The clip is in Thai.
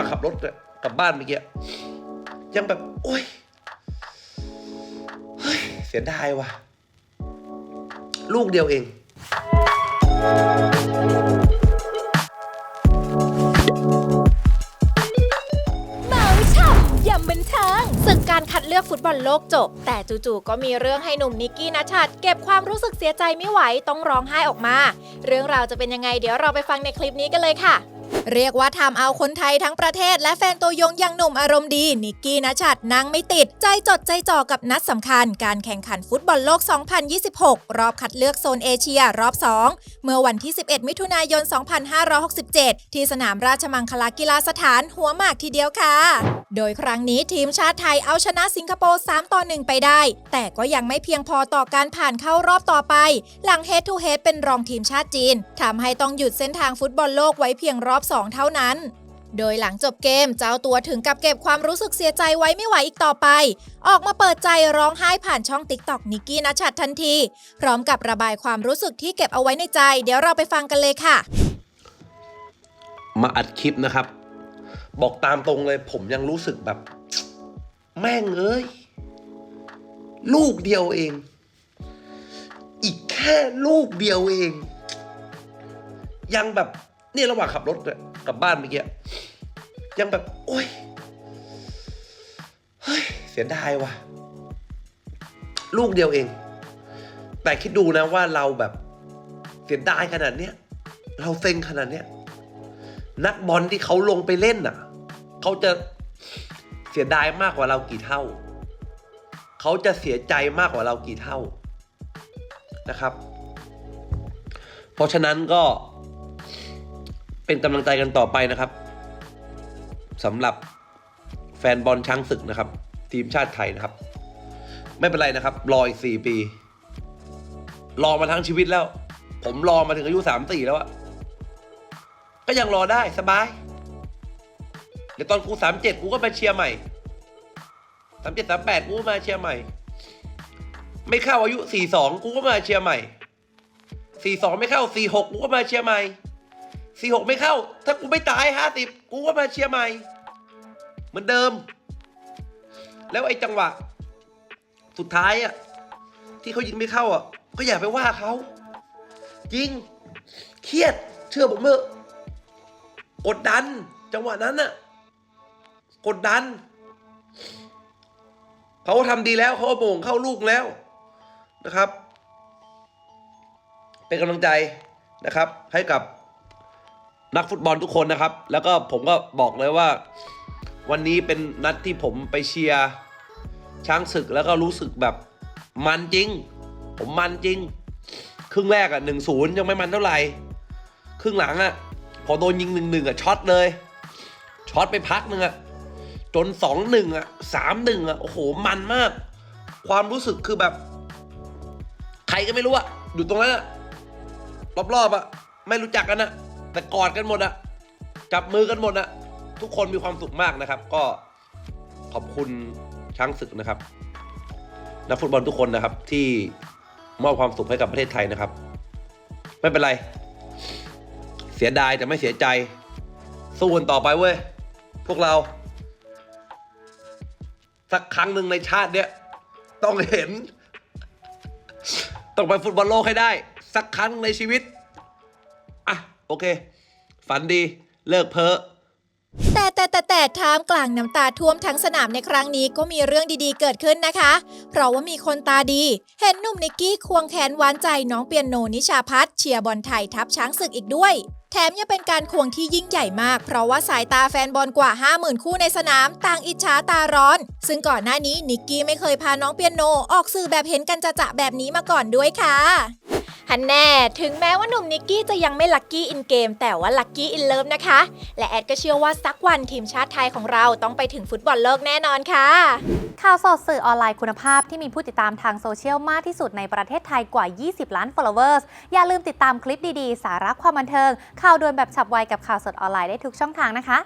ว่างขับรถกลับบ้านเมื่อกี้ยังแบบ โอ้ยเฮ้ย เสียดายว่ะ ลูกเดียวเอง เมาช่ำยำบันเทิงศึกการคัดเลือกฟุตบอลโลกจบ แต่จู่ๆก็มีเรื่องให้หนุ่มนิกกี้นัชชัดเก็บความรู้สึกเสียใจไม่ไหวต้องร้องไห้ออกมา เรื่องราวจะเป็นยังไงเดี๋ยวเราไปฟังในคลิปนี้กันเลยค่ะ เรียกว่าทำเอาคนไทยทั้งประเทศ และแฟนตัวยงอย่างหนุ่มอารมณ์ดี นิกกี้นัชชัดนั่งไม่ติด ใจจดใจจ่อกับนัดสำคัญ การแข่งขันฟุตบอลโลก 2026 รอบคัดเลือกโซนเอเชียรอบ 2 เมื่อวันที่ 11 มิถุนายน 2567 ที่สนามราชมังคลากีฬาสถานหัวหมากทีเดียวค่ะ โดยครั้งนี้ทีมชาติไทยเอาชนะสิงคโปร์ 3 ต่อ 1 ไปได้ แต่ก็ยังไม่เพียงพอต่อการผ่านเข้ารอบต่อไป หลัง Head to Head เป็นรองทีมชาติจีนทำให้ต้องหยุดเส้นทางฟุตบอลโลกไว้เพียงรอบ2 เท่านั้น โดยหลังจบเกมเจ้าตัวถึงกับเก็บความรู้สึกเสียใจไว้ไม่ไหวอีกต่อไป ออกมาเปิดใจร้องไห้ผ่านช่องติ๊กต็อกนิกกี้นัชัดทันที พร้อมกับระบายความรู้สึกที่เก็บเอาไว้ในใจ เดี๋ยวเราไปฟังกันเลยค่ะ มาอัดคลิปนะครับ บอกตามตรงเลยผมยังรู้สึกแบบ แม่งเอ้ยลูกเดียวเอง อีกแค่ลูกเดียวเอง ยังแบบ นี่ระหว่างขับรถกลับบ้านเมื่อกี้ยังแบบ โอ้ยเฮ้ยเสียดายว่ะ ลูกเดียวเอง แต่คิดดูนะว่าเราแบบเสียดายขนาดเนี้ยเราเซ็งขนาดเนี้ยนักบอลที่เขาลงไปเล่นน่ะเขาจะเสียดายมากกว่าเรากี่เท่า เขาจะเสียใจมากกว่าเรากี่เท่านะครับ เพราะฉะนั้นก็ เป็นกำลังใจกันต่อไปนะครับสำหรับแฟนบอลช้างศึกนะครับ ทีมชาติไทยนะครับ ไม่เป็นไรนะครับ รออีกสี่ปี รอมาทั้งชีวิตแล้ว ผมรอมาถึงอายุสามสี่แล้วอะก็ยังรอได้สบาย เดี๋ยวตอนกูสามเจ็ดกูก็มาเชียร์ใหม่สามเจ็ดสามแปดกูก็มาเชียร์ใหม่ ไม่เข้าอายุสี่สองกูก็มาเชียร์ใหม่สี่สองไม่เข้าสี่หกกูก็มาเชียร์ใหม่ สี่หกไม่เข้า ถ้ากูไม่ตายห้าสิบกูก็มาเชียร์ใหม่ เหมือนเดิม แล้วไอ้จังหวะ สุดท้ายอะ ที่เขายิงไม่เข้าอะ ก็อย่าไปว่าเขายิง เครียด เชื่อผมเถอะกดดัน จังหวะนั้นน่ะ กดดัน เขาทำดีแล้วเขาเอาโมงเข้าลูกแล้วนะครับ เป็นกำลังใจนะครับ ให้กับ นักฟุตบอลทุกคนนะครับ แล้วก็ผมก็บอกเลยว่า วันนี้เป็นนัดที่ผมไปเชียร์ช้างศึกแล้วก็รู้สึกแบบมันจริง ผมมันจริง ครึ่งแรกอะหนึ่งศูนย์ยังไม่มันเท่าไหร่ ครึ่งหลังอะพอโดนยิงหนึ่งหนึ่งอะช็อตเลย ช็อตไปพักหนึ่งอะจนสองหนึ่งอะสามหนึ่งอะโอ้โหมันมาก ความรู้สึกคือแบบ ใครก็ไม่รู้อะอยู่ตรงนั้นอะรอบๆอะไม่รู้จักกันอะ แต่กอดกันหมดอะจับมือกันหมดอะทุกคนมีความสุขมากนะครับ ก็ขอบคุณช้างศึกนะครับนักฟุตบอลทุกคนนะครับ ที่มอบความสุขให้กับประเทศไทยนะครับ ไม่เป็นไร เสียดายแต่ไม่เสียใจ สู้กันต่อไปเว้ย พวกเรา สักครั้งหนึ่งในชาติเนี้ยต้องเห็น ต้องไปฟุตบอลโลกให้ได้ สักครั้งในชีวิต โอเค ฝันดีเลิกเพ้อแต่แต่แต่แต่ท่ามกลางน้ำตาท่วมทั้งสนามในครั้งนี้ก็มีเรื่องดีๆเกิดขึ้นนะคะ เพราะว่ามีคนตาดี เห็นหนุ่มนิกกี้ควงแขนหวานใจน้องเปียโนนิชาพัฒ์เชียร์บอลไทยทับช้างศึกอีกด้วย แถมยังเป็นการควงที่ยิ่งใหญ่มาก เพราะว่าสายตาแฟนบอลกว่า 50,000 คู่ในสนามต่างอิจฉาตาร้อน ซึ่งก่อนหน้านี้นิกกี้ไม่เคยพาน้องเปียโนออกสื่อแบบเห็นกันจะๆแบบนี้มาก่อนด้วยค่ะ ฮันแน่ ถึงแม้ว่าหนุ่มนิกกี้จะยังไม่ลัคกี้อินเกมแต่ว่าลัคกี้อินเลิฟนะคะ และแอดก็เชื่อว่าสักวันทีมชาติไทยของเราต้องไปถึงฟุตบอลโลกแน่นอนค่ะ ข่าวสดสื่อออนไลน์คุณภาพที่มีผู้ติดตามทางโซเชียลมากที่สุดในประเทศไทยกว่า 20 ล้าน followers อย่าลืมติดตามคลิปดีๆ สาระความบันเทิง ข่าวด่วนแบบฉับไวกับข่าวสดออนไลน์ได้ทุกช่องทางนะคะ